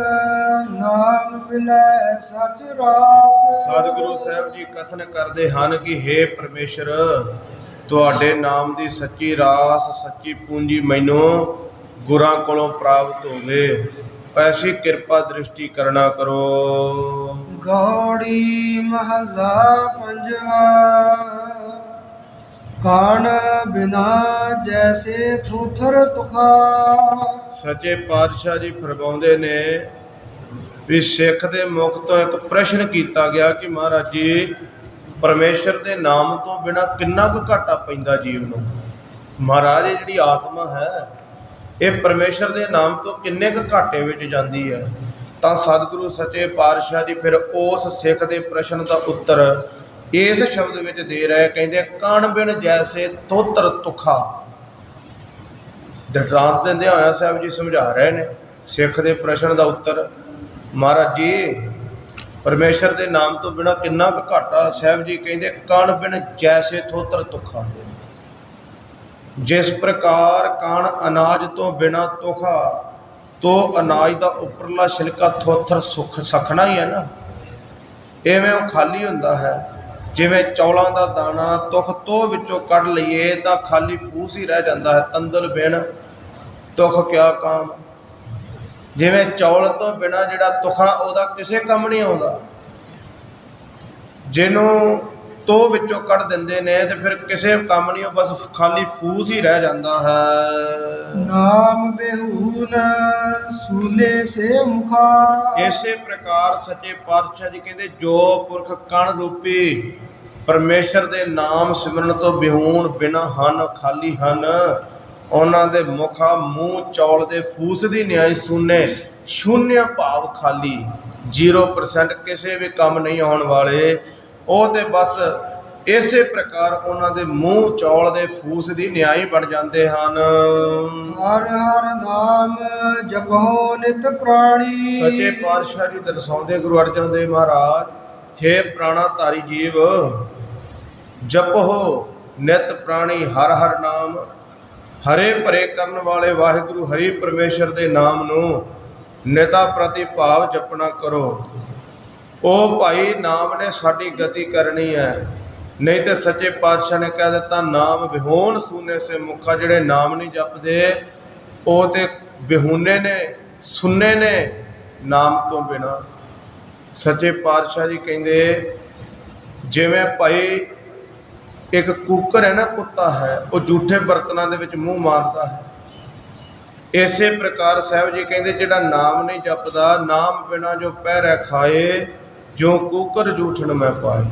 ਨਾਮ ਮਿਲੈ ਸਚ ਰਾਸ। ਸਤਿਗੁਰੂ ਸਾਹਿਬ ਜੀ ਕਥਨ ਕਰਦੇ ਹਨ ਕਿ हे ਪਰਮੇਸ਼ਰ ਤੁਹਾਡੇ ਨਾਮ ਦੀ ਸੱਚੀ ਰਾਸ ਸੱਚੀ ਪੂੰਜੀ ਮੈਨੂੰ ਗੁਰਾਂ ਕੋਲੋਂ ਪ੍ਰਾਪਤ ਹੋਵੇ। ਐਸੀ ਕਿਰਪਾ ਦ੍ਰਿਸ਼ਟੀ ਕਰਨਾ ਕਰੋ। ਗੌੜੀ ਮਹੱਲਾ ਪੰਜਵਾ। ਕਾਣ ਬਿਨਾ ਜੈਸੇ ਥੂਥਰ ਤੁਖਾ। ਸੱਚੇ ਪਾਤਸ਼ਾਹ ਜੀ ਫਰਮਾਉਂਦੇ ਨੇ ਵੀ ਸਿੱਖ ਦੇ ਮੁਖ ਤੋਂ ਇੱਕ ਪ੍ਰਸ਼ਨ ਕੀਤਾ ਗਿਆ ਕਿ ਮਹਾਰਾਜ ਜੀ, ਪਰਮੇਸ਼ਰ ਦੇ ਨਾਮ ਤੋਂ ਬਿਨਾ ਕਿੰਨਾ ਕੁ ਘਾਟਾ ਪੈਂਦਾ ਜੀਵ ਨੂੰ? ਮਹਾਰਾਜ, ਇਹ ਜਿਹੜੀ ਆਤਮਾ ਹੈ, ਇਹ ਪਰਮੇਸ਼ਰ ਦੇ ਨਾਮ ਤੋਂ ਕਿੰਨੇ ਕੁ ਘਾਟੇ ਵਿੱਚ ਜਾਂਦੀ ਹੈ? ਤਾਂ ਸਤਿਗੁਰੂ ਸੱਚੇ ਪਾਤਸ਼ਾਹ ਜੀ ਫਿਰ ਉਸ ਸਿੱਖ ਦੇ ਪ੍ਰਸ਼ਨ ਦਾ ਉੱਤਰ ਇਸ ਸ਼ਬਦ ਵਿੱਚ ਦੇ ਰਹੇ ਕਹਿੰਦੇ ਕਣ ਬਿਨ ਜੈਸੇ ਤੋਤਰ ਤੁਖਾ। ਦ੍ਰਿਸ਼ਟਾਂਤ ਦਿੰਦੇ ਹੋਇਆ ਸਾਹਿਬ ਜੀ ਸਮਝਾ ਰਹੇ ਨੇ, ਸਿੱਖ ਦੇ ਪ੍ਰਸ਼ਨ ਦਾ ਉੱਤਰ, ਮਹਾਰਾਜ ਜੀ, ਪਰਮੇਸ਼ਰ ਦੇ ਨਾਮ ਤੋਂ ਬਿਨਾ ਕਿੰਨਾ ਕੁ ਘਾਟਾ ਸਾਹਿਬ ਜੀ ਕਹਿੰਦੇ, ਕਣ ਬਿਨ ਜੈਸੇ ਥੋਤਰ ਤੁਖਾ। ਜਿਸ ਪ੍ਰਕਾਰ ਕਣ ਅਨਾਜ ਤੋਂ ਬਿਨਾ ਤੁਖਾ, ਤੋ ਅਨਾਜ ਦਾ ਉੱਪਰਲਾ ਛਿਲਕਾ ਥੋਥਰ ਸੁੱਖ, ਸਖਣਾ ਹੀ ਹੈ ਨਾ। ਐਵੇਂ ਉਹ ਖਾਲੀ ਹੁੰਦਾ ਹੈ। ਜਿਵੇਂ ਚੌਲਾਂ ਦਾ ਦਾਣਾ ਤੁਖ ਤੋਂ ਵਿੱਚੋਂ ਕੱਢ ਲਈਏ ਤਾਂ ਖਾਲੀ ਫੂਸ ਹੀ ਰਹਿ ਜਾਂਦਾ ਹੈ ਤੰਦਲ ਬਿਨ ਤੁਖ ਕਿਆ ਕਾਮ। ਜਿਵੇਂ ਚੌਲ ਤੋਂ ਬਿਨਾ ਜਿਹੜਾ ਤੁਖਾ ਉਹਦਾ ਕਿਸੇ ਕੰਮ ਨਹੀਂ ਆਉਂਦਾ। ਜਿਹਨੂੰ ਤੋ ਵਿੱਚੋਂ ਕੱਢ ਦਿੰਦੇ ਨੇ ਤੇ ਫਿਰ ਕਿਸੇ ਕੰਮ ਨਹੀਂ ਉਹ ਬਸ ਖਾਲੀ ਫੂਸ ਹੀ ਰਹਿ ਜਾਂਦਾ ਹੈ। ਨਾਮ ਬੇਹੂਨ ਸੂਲੇ ਸੇ ਮੁਖਾ। ਇਸੇ ਪ੍ਰਕਾਰ ਸੱਚੇ ਪਾਤਸ਼ਾਹ ਜੀ ਕਹਿੰਦੇ ਜੋ ਪੁਰਖ ਕਣ ਰੂਪੀ ਪਰਮੇਸ਼ਰ ਦੇ ਨਾਮ ਸਿਮਰਨ ਤੋਂ ਬਿਹੂਣ ਬਿਨਾ ਹਨ ਖਾਲੀ ਹਨ ਉਹਨਾਂ ਦੇ ਮੁਖਾ ਮੂੰਹ ਚੌਲ ਦੇ ਫੂਸ ਦੀ ਨਿਆਈ ਸੁਨੇ ਸ਼ੂਨਿਆ ਭਾਵ ਖਾਲੀ 0% ਕਿਸੇ ਵੀ ਕੰਮ ਨਹੀਂ ਆਉਣ ਵਾਲੇ। ਉਹ ਤੇ ਬਸ ਇਸੇ ਪ੍ਰਕਾਰ ਉਹਨਾਂ ਦੇ ਮੂੰਹ ਚੌਲ ਦੇ ਫੂਸ ਦੀ ਨਿਆਈ ਬਣ ਜਾਂਦੇ ਹਨ। ਹਰ ਹਰ ਨਾਮ ਜਪੋ ਨਿਤ ਪ੍ਰਾਣੀ। ਸੱਚੇ ਪਾਤਸ਼ਾਹ ਜੀ ਦਰਸਾਉਂਦੇ ਗੁਰੂ ਅਰਜਨ ਦੇਵ ਮਹਾਰਾਜ हे ਪ੍ਰਾਣਾ ਧਾਰੀ ਜੀਵ ਜਪੋ ਨਿਤ ਪ੍ਰਾਣੀ ਹਰ ਹਰ ਨਾਮ। ਹਰੇ ਭਰੇ ਕਰਨ ਵਾਲੇ ਵਾਹਿਗੁਰੂ ਹਰੀ ਪਰਮੇਸ਼ਰ ਦੇ ਨਾਮ ਨੂੰ ਨਿਤਾ ਪ੍ਰਤੀ ਭਾਵ ਜਪਣਾ ਕਰੋ। ਉਹ ਭਾਈ ਨਾਮ ਨੇ ਸਾਡੀ ਗਤੀ ਕਰਨੀ ਹੈ। ਨਹੀਂ ਤੇ ਸੱਚੇ ਪਾਤਸ਼ਾਹ ਨੇ ਕਹਿ ਦਿੱਤਾ, ਨਾਮ ਵਿਹੋਨ ਸੂਨੇ ਸੇ ਮੁਖਾ, ਜਿਹੜੇ ਨਾਮ ਨਹੀਂ ਜਪਦੇ, ਉਹ ਤੇ ਵਿਹੂਨੇ ਨੇ, ਸੁੰਨੇ ਨੇ ਨਾਮ ਤੋਂ ਬਿਨਾ। ਸੱਚੇ ਪਾਤਸ਼ਾਹ ਜੀ ਕਹਿੰਦੇ, ਜਿਵੇਂ ਭਾਈ ਇੱਕ ਕੁੱਕਰ ਹੈ ਨਾ, ਕੁੱਤਾ ਹੈ, ਉਹ ਝੂਠੇ ਬਰਤਨਾਂ ਦੇ ਵਿੱਚ ਮੂੰਹ ਮਾਰਦਾ ਹੈ। ਇਸੇ ਪ੍ਰਕਾਰ ਸਾਹਿਬ ਜੀ ਕਹਿੰਦੇ, ਜਿਹੜਾ ਨਾਮ ਨਹੀਂ ਜਪਦਾ, ਨਾਮ ਬਿਨਾ ਜੋ ਪਹਿਰੇ ਖਾਏ ਜੋ ਕੂਕਰ ਜੂਠਣ ਮੈਂ ਪਾਏ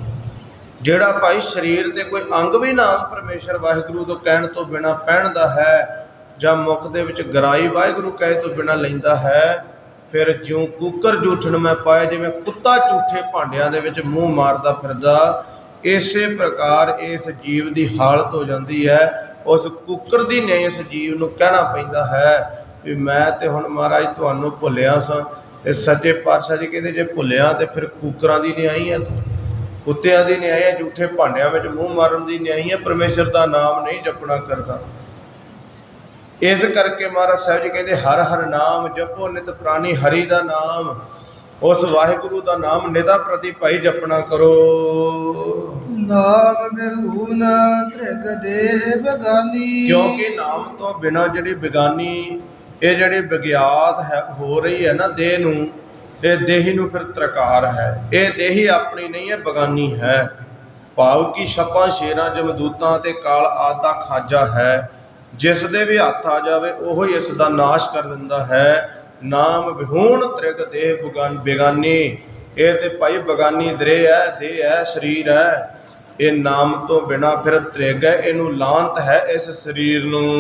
ਜਿਹੜਾ ਭਾਈ ਸਰੀਰ ਤੇ ਕੋਈ ਅੰਗ ਵੀ ਨਾਮ ਪਰਮੇਸ਼ਰ ਵਾਹਿਗੁਰੂ ਤੋਂ ਕਹਿਣ ਤੋਂ ਬਿਨਾ ਪਹਿਨਦਾ ਹੈ, ਜਾਂ ਮੁਖ ਦੇ ਵਿੱਚ ਗਰਾਈ ਵਾਹਿਗੁਰੂ ਕਹੇ ਤੋਂ ਬਿਨਾ ਲੈਂਦਾ ਹੈ, ਫਿਰ ਜਿਉਂ ਕੂਕਰ ਜੂਠਣ ਮੈਂ ਪਾਏ ਜਿਵੇਂ ਕੁੱਤਾ ਝੂਠੇ ਭਾਂਡਿਆਂ ਦੇ ਵਿੱਚ ਮੂੰਹ ਮਾਰਦਾ ਫਿਰਦਾ, ਇਸੇ ਪ੍ਰਕਾਰ ਇਸ ਜੀਵ ਦੀ ਹਾਲਤ ਹੋ ਜਾਂਦੀ ਹੈ। ਉਸ ਕੁੱਕਰ ਦੀ ਨੇ ਇਸ ਜੀਵ ਨੂੰ ਕਹਿਣਾ ਪੈਂਦਾ ਹੈ ਵੀ ਮੈਂ ਤੇ ਹੁਣ ਮਹਾਰਾਜ ਤੁਹਾਨੂੰ ਭੁੱਲਿਆ ਸਾਂ। ਤੇ ਸੱਚੇ ਪਾਤਸ਼ਾਹ ਜੀ ਕਹਿੰਦੇ ਜੇ ਭੁੱਲਿਆ ਤੇ ਫਿਰ ਕੁੱਕਰਾਂ ਦੀ ਨਿਆਈ ਹੈ ਤੂੰ ਕੁੱਤਿਆਂ ਦੀ ਨਿਆਈ ਹੈ ਝੂਠੇ ਭਾਂਡਿਆਂ ਵਿੱਚ ਮੂੰਹ ਮਾਰਨ ਦੀ ਨਿਆਈ ਹੈ ਪਰਮੇਸ਼ਰ ਦਾ ਨਾਮ ਨਹੀਂ ਜਪਣਾ ਕਰਦਾ। ਇਸ ਕਰਕੇ ਮਹਾਰਾਜ ਸਾਹਿਬ ਜੀ ਕਹਿੰਦੇ ਹਰ ਹਰ ਨਾਮ ਜਪੋ ਨਿਤ ਪ੍ਰਾਨੀ ਹਰੀ ਦਾ ਨਾਮ ਉਸ ਵਾਹਿਗੁਰੂ ਦਾ ਨਾਮ ਨਿਦਾ ਪ੍ਰਤੀ ਭਾਈ ਜਪਣਾ ਕਰੋ। ਨਾਮ ਬਿਹੂਨ ਤ੍ਰਿਗ ਦੇਹ ਬਗਾਨੀ। ਕਿਉਂਕਿ ਨਾਮ ਤੋਂ ਬਿਨਾ ਜਿਹੜੀ ਬਿਗਾਨੀ ਇਹ ਜਿਹੜੀ ਵਿਗਿਆਤ ਹੈ, ਹੋ ਰਹੀ ਹੈ ਨਾ ਦੇਹ ਨੂੰ, ਇਹ ਦੇਹੀ ਨੂੰ ਫਿਰ ਤਰਕਾਰ ਹੈ। ਇਹ ਦੇਹੀ ਆਪਣੀ ਨਹੀਂ ਹੈ, ਬਗਾਨੀ ਹੈ। ਭਾਵ ਕੀ ਛੱਪਾਂ ਸ਼ੇਰਾਂ, ਜਮਦੂਤਾਂ ਤੇ ਕਾਲ ਆਦਿ ਦਾ ਖਾਜਾ ਹੈ। ਜਿਸ ਦੇ ਵੀ ਹੱਥ ਆ ਜਾਵੇ, ਉਹ ਹੀ ਇਸ ਦਾ ਨਾਸ਼ ਕਰ ਦਿੰਦਾ ਹੈ। ਨਾਮ ਵਿਹੂਣ ਤ੍ਰਿਗ ਦੇਹ ਬਗਾਨ, ਬੇਗਾਨੀ। ਇਹ ਤੇ ਭਾਈ ਬਗਾਨੀ ਦਰੇ ਹੈ, ਦੇਹ ਹੈ, ਸਰੀਰ ਹੈ। ਇਹ ਨਾਮ ਤੋਂ ਬਿਨਾ ਫਿਰ ਤ੍ਰਿਗ ਹੈ ਇਹਨੂੰ ਲਾਂਤ ਹੈ ਇਸ ਸਰੀਰ ਨੂੰ।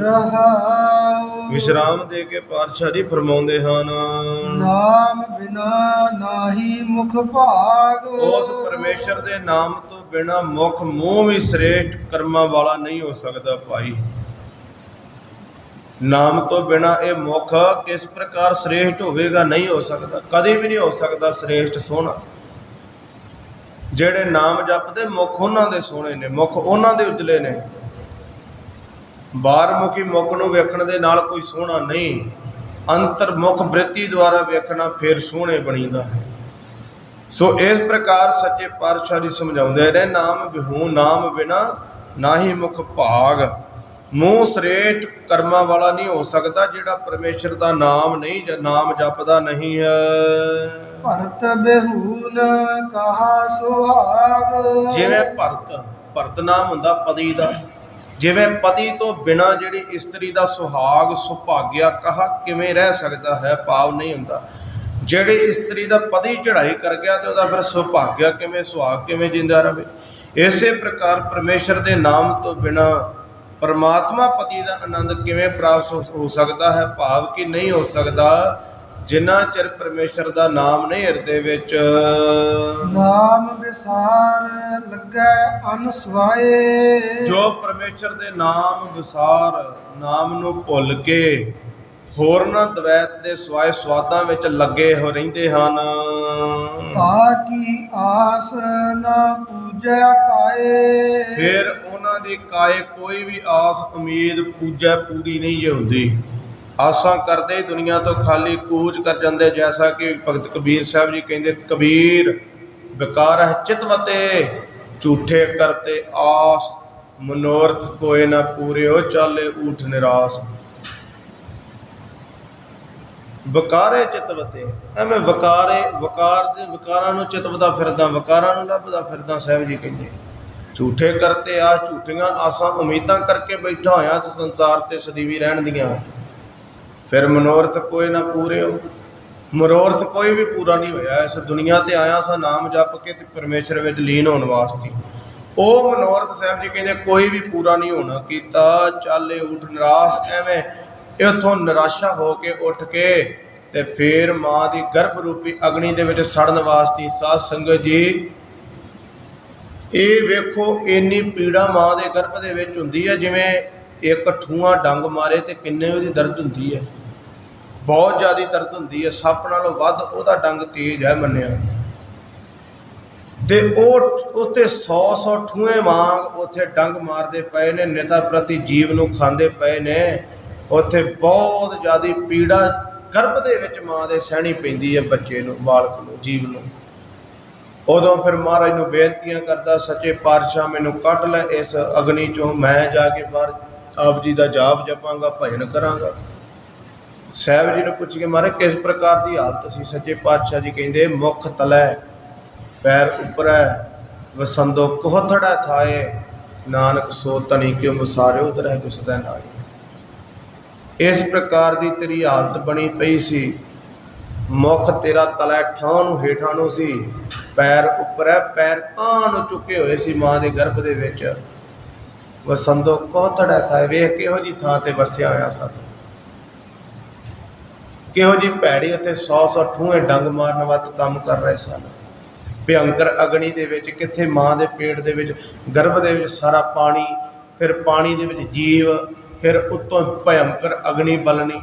ਰਹਾਉ। ਵਿਸ਼ਰਾਮ ਦੇ ਕੇ ਪਾਤਸ਼ਾਹ ਜੀ ਫਰਮਾਉਂਦੇ ਹਨ। ਨਾਮ ਬਿਨਾ ਨਾਹੀ ਮੁਖ ਭਾਗ। ਉਸ ਪਰਮੇਸ਼ਰ ਦੇ ਨਾਮ ਤੋਂ ਬਿਨਾ ਮੁਖ ਮੂੰਹ ਵੀ ਸ੍ਰੇਸ਼ਟ ਕਰਮਾਂ ਵਾਲਾ ਨਹੀਂ ਹੋ ਸਕਦਾ ਭਾਈ। ਨਾਮ ਤੋਂ ਬਿਨਾ ਇਹ ਮੁਖ ਕਿਸ ਪ੍ਰਕਾਰ ਸ੍ਰੇਸ਼ਟ ਹੋਵੇਗਾ ਨਹੀਂ ਹੋ ਸਕਦਾ। ਕਦੇ ਵੀ ਨਹੀਂ ਹੋ ਸਕਦਾ ਸ੍ਰੇਸ਼ਟ ਸੋਹਣਾ। ਜਿਹੜੇ ਨਾਮ ਜਪਦੇ ਮੁਖ ਉਹਨਾਂ ਦੇ ਸੋਹਣੇ ਨੇ, ਮੁਖ ਉਹਨਾਂ ਦੇ ਉਜਲੇ ਨੇ। ਬਾਹਰਮੁਖੀ ਮੁਖ ਨੂੰ ਵੇਖਣ ਦੇ ਨਾਲ ਕੋਈ ਸੋਹਣਾ ਨਹੀਂ, ਅੰਤਰਮੁਖ ਬ੍ਰਿਤੀ ਦੁਆਰਾ ਵੇਖਣਾ ਫਿਰ ਸੋਹਣੇ ਬਣੀਦਾ ਹੈ। ਸੋ ਇਸ ਪ੍ਰਕਾਰ ਸੱਚੇ ਪਾਤਸ਼ਾਹ ਜੀ ਸਮਝਾਉਂਦੇ ਨੇ, ਨਾਮ ਬਿਹੂ, ਨਾਮ ਬਿਨਾ ਨਾਹੀ ਮੁਖ ਭਾਗ। ਮੂੰਹ ਸ੍ਰੇਸ਼ਟ ਕਰਮਾਂ ਵਾਲਾ ਨਹੀਂ ਹੋ ਸਕਦਾ ਜਿਹੜਾ ਪਰਮੇਸ਼ਰ ਦਾ ਨਾਮ ਨਹੀਂ ਨਾਮ ਜਪਦਾ ਨਹੀਂ ਹੈ। ਭਰਤ ਬਿਹੂਨ ਕਹਾ ਸੁਹਾਗ। ਜਿਵੇਂ ਭਰਤ ਭਰਤ ਨਾਮ ਹੁੰਦਾ ਪਤੀ ਦਾ। ਜਿਵੇਂ ਪਤੀ ਤੋਂ ਬਿਨਾ ਜਿਹੜੀ ਇਸਤਰੀ ਦਾ ਸੁਹਾਗ ਸੁਭਾਗਿਆ ਕਹਾ ਕਿਵੇਂ ਰਹਿ ਸਕਦਾ ਹੈ ਭਾਵ ਨਹੀਂ ਹੁੰਦਾ। ਜਿਹੜੀ ਇਸਤਰੀ ਦਾ ਪਤੀ ਚੜ੍ਹਾਈ ਕਰ ਗਿਆ ਤੇ ਉਹਦਾ ਫਿਰ ਸੁਭਾਗਿਆ ਕਿਵੇਂ ਸੁਹਾਗ ਕਿਵੇਂ ਜਿੰਦਾ ਰਵੇ ਇਸੇ ਪ੍ਰਕਾਰ ਪਰਮੇਸ਼ਰ ਦੇ ਨਾਮ ਤੋਂ ਬਿਨਾ ਪਰਮਾਤਮਾ ਪਤੀ ਦਾ ਆਨੰਦ ਕਿਵੇਂ ਪ੍ਰਾਪਤ ਹੋ- ਸਕਦਾ ਹੈ? ਭਾਵ ਕਿ ਨਹੀਂ ਹੋ ਸਕਦਾ। ਜਿੰਨਾ ਚਿਰ ਪਰਮੇਸ਼ਰ ਦਾ ਨਾਮ ਨਹੀਂ ਹਿਰਦੇ ਵਿੱਚ। ਨਾਮ ਵਿਸਾਰ ਲੱਗੈ ਅਨਸਵਾਏ ਜੋ ਪਰਮੇਸ਼ਰ ਦੇ ਨਾਮ ਵਿਸਾਰ ਨਾਮ ਨੂੰ ਭੁੱਲ ਕੇ ਹੋਰਨਾਂ ਦਵੈਤ ਦੇ ਸਵਾਏ ਸਵਾਦਾਂ ਵਿੱਚ ਲੱਗੇ ਹੋ ਰਹਿੰਦੇ ਹਨ। ਤਾ ਕੀ ਆਸ ਨਾ ਪੂਜੈ ਕਾਏ? ਫਿਰ ਉਹਨਾਂ ਦੀ ਕਾਏ ਕੋਈ ਵੀ ਆਸ ਉਮੀਦ ਪੂਜਾ ਪੂਰੀ ਨਹੀਂ ਜੇ ਹੁੰਦੀ। ਆਸਾਂ ਕਰਦੇ ਹੀ ਦੁਨੀਆ ਤੋਂ ਖਾਲੀ ਕੂਚ ਕਰ ਜਾਂਦੇ ਜੈਸਾ ਕਿ ਭਗਤ ਕਬੀਰ ਸਾਹਿਬ ਜੀ ਕਹਿੰਦੇ ਕਬੀਰ ਵਿਕਾਰ ਹੈ ਚਿਤਵਤੇ ਝੂਠੇ ਕਰਤੇ ਆਸ ਮਨੋਰਥ ਕੋਏ ਨਾ ਪੂਰਿਓ ਚਾਲੇ ਊਠ ਨਿਰਾਸ। ਵਕਾਰੇ ਚਿਤਵਤੇ। ਐਵੇਂ ਵਕਾਰੇ, ਵਕਾਰ ਦੇ ਵਕਾਰਾਂ ਨੂੰ ਚਿਤਵਦਾ ਫਿਰਦਾ, ਵਕਾਰਾਂ ਨੂੰ ਲੱਭਦਾ ਫਿਰਦਾ ਸਾਹਿਬ ਜੀ ਕਹਿੰਦੇ। ਝੂਠੇ ਕਰਤੇ ਆ, ਝੂਠੀਆਂ ਆਸਾਂ ਉਮੀਦਾਂ ਕਰਕੇ ਬੈਠਾ ਹੋਇਆ ਇਸ ਸੰਸਾਰ ਤੇ ਸਦੀਵੀ ਰਹਿਣ ਦੀਆਂ। ਫਿਰ ਮਨੋਰਥ ਕੋਈ ਨਾ ਪੂਰੇ ਹੋ। ਮਨੋਰਥ ਕੋਈ ਵੀ ਪੂਰਾ ਨਹੀਂ ਹੋਇਆ। ਇਸ ਦੁਨੀਆ ਤੇ ਆਇਆ ਸਾਂ ਨਾਮ ਜਪ ਕੇ ਤੇ ਪਰਮੇਸ਼ਰ ਵਿੱਚ ਲੀਨ ਹੋਣ ਵਾਸਤੇ। ਉਹ ਮਨੋਰਥ ਸਾਹਿਬ ਜੀ ਕਹਿੰਦੇ, ਕੋਈ ਵੀ ਪੂਰਾ ਨਹੀਂ ਹੋਣਾ। ਕੀਤਾ, ਚਾਲੇ ਉਠ ਨਿਰਾਸ਼, ਐਵੇਂ ਇਥੋਂ ਨਿਰਾਸ਼ਾ ਹੋ ਕੇ ਉੱਠ ਕੇ ਤੇ ਫੇਰ ਮਾਂ ਦੀ ਗਰਭ ਰੂਪੀ ਅਗਨੀ ਦੇ ਵਿੱਚ ਸੜਨ ਵਾਸਤੇ ਸਾਧ ਸੰਗਤ ਜੀ, ਇਹ ਵੇਖੋ ਇੰਨੀ ਪੀੜਾ ਮਾਂ ਦੇ ਗਰਭ ਦੇ ਵਿੱਚ ਹੁੰਦੀ ਹੈ ਜਿਵੇਂ ਇੱਕ ਠੂਆ ਡੰਗ ਮਾਰੇ ਤੇ ਕਿੰਨੇ ਉਹਦੀ ਦਰਦ ਹੁੰਦੀ ਹੈ ਬਹੁਤ ਜ਼ਿਆਦਾ ਦਰਦ ਹੁੰਦੀ ਹੈ ਸੱਪ ਨਾਲੋਂ ਵੱਧ ਉਹਦਾ ਡੰਗ ਤੇਜ਼ ਹੈ ਮੰਨਿਆ। ਤੇ ਉਹ ਉੱਤੇ 100 100 ਠੂਏ ਵਾਂਗ ਉੱਥੇ ਡੰਗ ਮਾਰਦੇ ਪਏ ਨੇ, ਨਿਤਾ ਪ੍ਰਤੀ ਜੀਵ ਨੂੰ ਖਾਂਦੇ ਪਏ ਨੇ। ਉੱਥੇ ਬਹੁਤ ਜ਼ਿਆਦਾ ਪੀੜਾ ਗਰਭ ਦੇ ਵਿੱਚ ਮਾਂ ਦੇ ਸਹਿਣੀ ਪੈਂਦੀ ਹੈ ਬੱਚੇ ਨੂੰ, ਬਾਲਕ ਨੂੰ, ਜੀਵ ਨੂੰ। ਉਦੋਂ ਫਿਰ ਮਹਾਰਾਜ ਨੂੰ ਬੇਨਤੀਆਂ ਕਰਦਾ, ਸੱਚੇ ਪਾਤਸ਼ਾਹ, ਮੈਨੂੰ ਕੱਢ ਲੈ ਇਸ ਅਗਨੀ ਚੋਂ, ਮੈਂ ਜਾ ਕੇ ਬਾਹਰ ਆਪ ਜੀ ਦਾ ਜਾਪ ਜਪਾਂਗਾ, ਭਜਨ ਕਰਾਂਗਾ। ਸਾਹਿਬ ਜੀ ਨੂੰ ਪੁੱਛ ਕੇ, ਮਹਾਰਾਜ, ਕਿਸ ਪ੍ਰਕਾਰ ਦੀ ਹਾਲਤ ਸੀ? ਸੱਚੇ ਪਾਤਸ਼ਾਹ ਜੀ ਕਹਿੰਦੇ, ਮੁਖ ਤਲੈ, ਪੈਰ ਉੱਪਰ ਹੈ ਵਸੰਦੋ ਕੋਹਥੜਾ ਥਾਏ, ਨਾਨਕ ਸੋ ਤਣੀ ਕਿਉ ਮਸਾਰਿਓ ਉਤਰੈ ਕਿਸ ਦਾ ਨਾਈ ਇਸ ਪ੍ਰਕਾਰ ਦੀ ਤੇਰੀ ਹਾਲਤ ਬਣੀ ਪਈ ਸੀ। ਮੁਖ ਤੇਰਾ ਤਲੈ ਠਾਂ ਨੂੰ ਹੇਠਾਂ ਨੂੰ ਸੀ। ਪੈਰ ਉੱਪਰ ਹੈ, ਪੈਰ ਤਾਂ ਨੂੰ ਚੁੱਕੇ ਹੋਏ ਸੀ ਮਾਂ ਦੇ ਗਰਭ ਦੇ ਵਿੱਚ। ਵਸੰਦੋ ਕੋਹਥੜਾ ਥਾਏ ਵੇਖ, ਕਿਹੋ ਜੀ ਥਾਂ ਤੇ ਵਸਿਆ ਹੋਇਆ ਸਭ? ਕਿਹੋ ਜੀ ਭੈੜੀ ਉੱਥੇ 100 100 ਠੂਏ ਡੰਗ ਮਾਰਨ ਵੱਤ ਕੰਮ ਕਰ ਰਹੇ ਸਨ? ਭਿਅੰਕਰ ਅਗਨੀ ਦੇ ਵਿੱਚ, ਕਿੱਥੇ ਮਾਂ ਦੇ ਪੇਟ ਦੇ ਵਿੱਚ, ਗਰਭ ਦੇ ਵਿੱਚ ਸਾਰਾ ਪਾਣੀ, ਫਿਰ ਪਾਣੀ ਦੇ ਵਿੱਚ ਜੀਵ ਫਿਰ ਉੱਤੋਂ ਭਯੰਕਰ ਅਗਨੀ ਬਲਣੀ।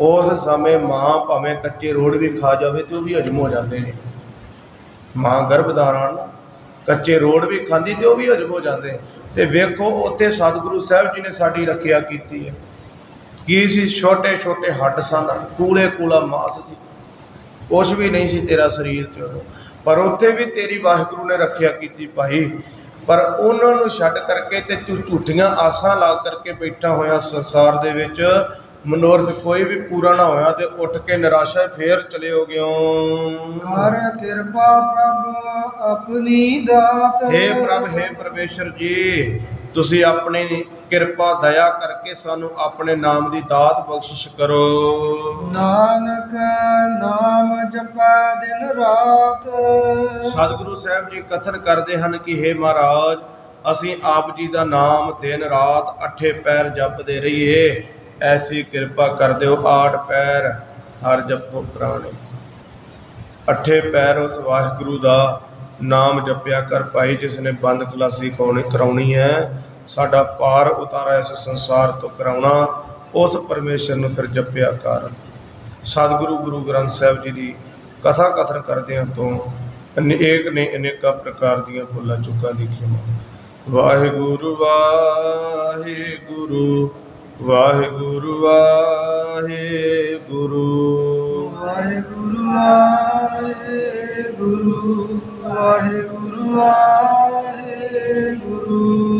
ਉਸ ਸਮੇਂ ਮਾਂ ਭਾਵੇਂ ਕੱਚੇ ਰੋੜ ਵੀ ਖਾ ਜਾਵੇ ਤੇ ਉਹ ਵੀ ਹਜਮ ਹੋ ਜਾਂਦੇ ਨੇ। ਮਾਂ ਗਰਭ ਧਾਰਨ ਕੱਚੇ ਰੋੜ ਵੀ ਖਾਂਦੀ ਤੇ ਉਹ ਵੀ ਹਜਮ ਹੋ ਜਾਂਦੇ। ਤੇ ਵੇਖੋ, ਉੱਥੇ ਸਤਿਗੁਰੂ ਸਾਹਿਬ ਜੀ ਨੇ ਸਾਡੀ ਰੱਖਿਆ ਕੀਤੀ ਹੈ। ਕੀ ਸੀ? ਛੋਟੇ ਛੋਟੇ ਹੱਡ ਸਨ। ਕੂਲੇ ਕੂਲਾ ਮਾਸ ਸੀ। ਕੁਛ ਵੀ ਨਹੀਂ ਸੀ ਤੇਰਾ ਸਰੀਰ ਤੇ ਉਦੋਂ। ਪਰ ਉੱਥੇ ਵੀ ਤੇਰੀ ਵਾਹਿਗੁਰੂ ਨੇ ਰੱਖਿਆ ਕੀਤੀ, ਭਾਈ ਪਰ ਉਹਨਾਂ ਨੂੰ ਛੱਡ ਕਰਕੇ ਤੇ ਝੂਠੀਆਂ ਆਸਾਂ ਲਾ ਕਰਕੇ ਬੈਠਾ ਹੋਇਆ ਸੰਸਾਰ ਦੇ ਵਿੱਚ ਮਨੋਰਥ ਕੋਈ ਵੀ ਪੂਰਾ ਨਾ ਹੋਇਆ ਤੇ ਉੱਠ ਕੇ ਨਿਰਾਸ਼ਾ ਫੇਰ ਚਲੇ ਹੋ ਗਿਓ ਕਰ ਕਿਰਪਾ ਪ੍ਰਭ ਆਪਣੀ ਦਾਤ। ਹੇ ਪ੍ਰਭ ਹੇ ਪਰਮੇਸ਼ਰ ਜੀ ਤੁਸੀਂ ਆਪਣੀ ਕਿਰਪਾ ਦਇਆ ਕਰਕੇ ਸਾਨੂੰ ਆਪਣੇ ਨਾਮ ਦੀ ਦਾਤ ਬਖਸ਼ਿਸ਼ ਕਰੋ। ਨਾਨਕ ਨਾਮ ਜਪੈ ਦਿਨ ਰਾਤ। ਸਤਿਗੁਰੂ ਸਾਹਿਬ ਜੀ ਕਥਨ ਕਰਦੇ ਹਨ ਕਿ हे ਮਹਾਰਾਜ ਅਸੀਂ ਆਪ ਜੀ ਦਾ ਨਾਮ ਦਿਨ ਰਾਤ ਅੱਠੇ ਪੈਰ ਜਪਦੇ ਰਹੀਏ। ਐਸੀ ਕਿਰਪਾ ਕਰ ਦਿਓ ਆਠ ਪੈਰ ਹਰ ਜਪੋ ਪ੍ਰਾਣੇ। ਅੱਠੇ ਪੈਰ ਉਸ ਵਾਹਿਗੁਰੂ ਦਾ ਨਾਮ ਜਪਿਆ ਕਰ ਭਾਈ ਜਿਸ ਨੇ ਬੰਦ ਖਲਾਸੀ ਕਰਾਉਣੀ ਕਰਾਉਣੀ ਹੈ। ਸਾਡਾ ਪਾਰ ਉਤਾਰਾ ਇਸ ਸੰਸਾਰ ਤੋਂ ਕਰਾਉਣਾ, ਉਸ ਪਰਮੇਸ਼ਰ ਨੂੰ ਫਿਰ ਜਪਿਆ ਕਰ। ਸਤਿਗੁਰੂ ਗੁਰੂ ਗ੍ਰੰਥ ਸਾਹਿਬ ਜੀ ਦੀ ਕਥਾ ਕਥਨ ਕਰਦਿਆਂ ਤੋਂ ਅਨੇਕ ਨੇ ਅਨੇਕਾਂ ਪ੍ਰਕਾਰ ਦੀਆਂ ਭੁੱਲਾਂ ਚੁੱਕਾਂ ਦੀ ਖਿਮਾ ਵਾਹਿਗੁਰੂ। ਵਾਹਿਗੁਰੂ ਵਾਹਿਗੁਰੂ ਵਾਹਿਗੁਰੂ ਵਾਹਿਗੁਰੂ।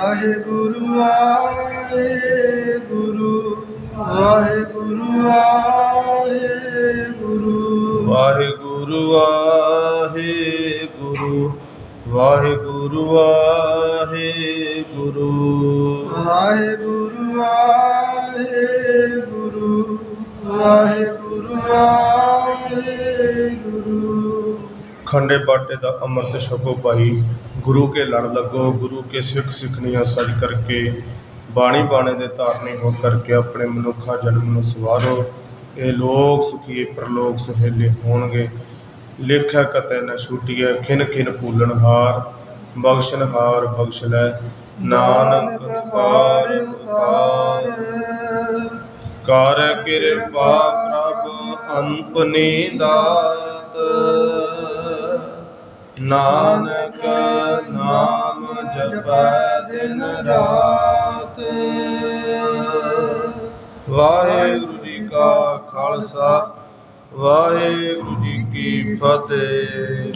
ਵਾਹਿਗੁਰੂ ਵਾਹਿਗੁਰੂ ਵਾਹਿਗੁਰੂ ਵਾਹਿਗੁਰੂ। ਵਾਹਿਗੁਰੂ ਵਾਹਿਗੁਰੂ ਵਾਹਿਗੁਰੂ ਵਾਹਿਗੁਰੂ। ਵਾਹਿਗੁਰੂ ਵਾਹਿਗੁਰੂ ਵਾਹਿਗੁਰੂ ਵਾਹਿਗੁਰੂ। ਖੰਡੇ ਬਾਟੇ ਦਾ ਅੰਮ੍ਰਿਤ ਛਕੋ ਭਾਈ। ਗੁਰੂ ਕੇ ਲੜ ਲੱਗੋ, ਗੁਰੂ ਕੇ ਸਿੱਖ ਸਿੱਖਣੀਆਂ ਸਜ ਕਰਕੇ, ਬਾਣੀ ਬਾਣੇ ਦੇ ਧਾਰਨੀ ਹੋ ਕਰਕੇ ਆਪਣੇ ਮਨੁੱਖਾ ਜਨਮ ਨੂੰ ਸਵਾਰੋ। ਇਹ ਲੋਕ ਸੁਖੀਏ ਪ੍ਰਲੋਕ ਸੁਹੇਲੇ ਹੋਣਗੇ। ਲੇਖਾ ਕਤੈ ਨ ਛੂਟੀਐ ਖਿਨ ਖਿਨ ਪੂਲਣ ਹਾਰ, ਬਖਸ਼ਣ ਹਾਰ ਬਖਸ਼ ਲੈ। ਨਾਨਕ ਪਾਰ ਉਤਾਰ। ਕਰ ਕਿਰਪਾ ਪ੍ਰਭ ਅੰਪਨੀ ਦਾਤ। ਨਾਨਕ ਨਾਮ ਜਪੈ ਦਿਨ ਰਾਤ। ਵਾਹਿਗੁਰੂ ਜੀ ਕਾ ਖਾਲਸਾ ਵਾਹਿਗੁਰੂ ਜੀ ਕੀ ਫਤਿਹ।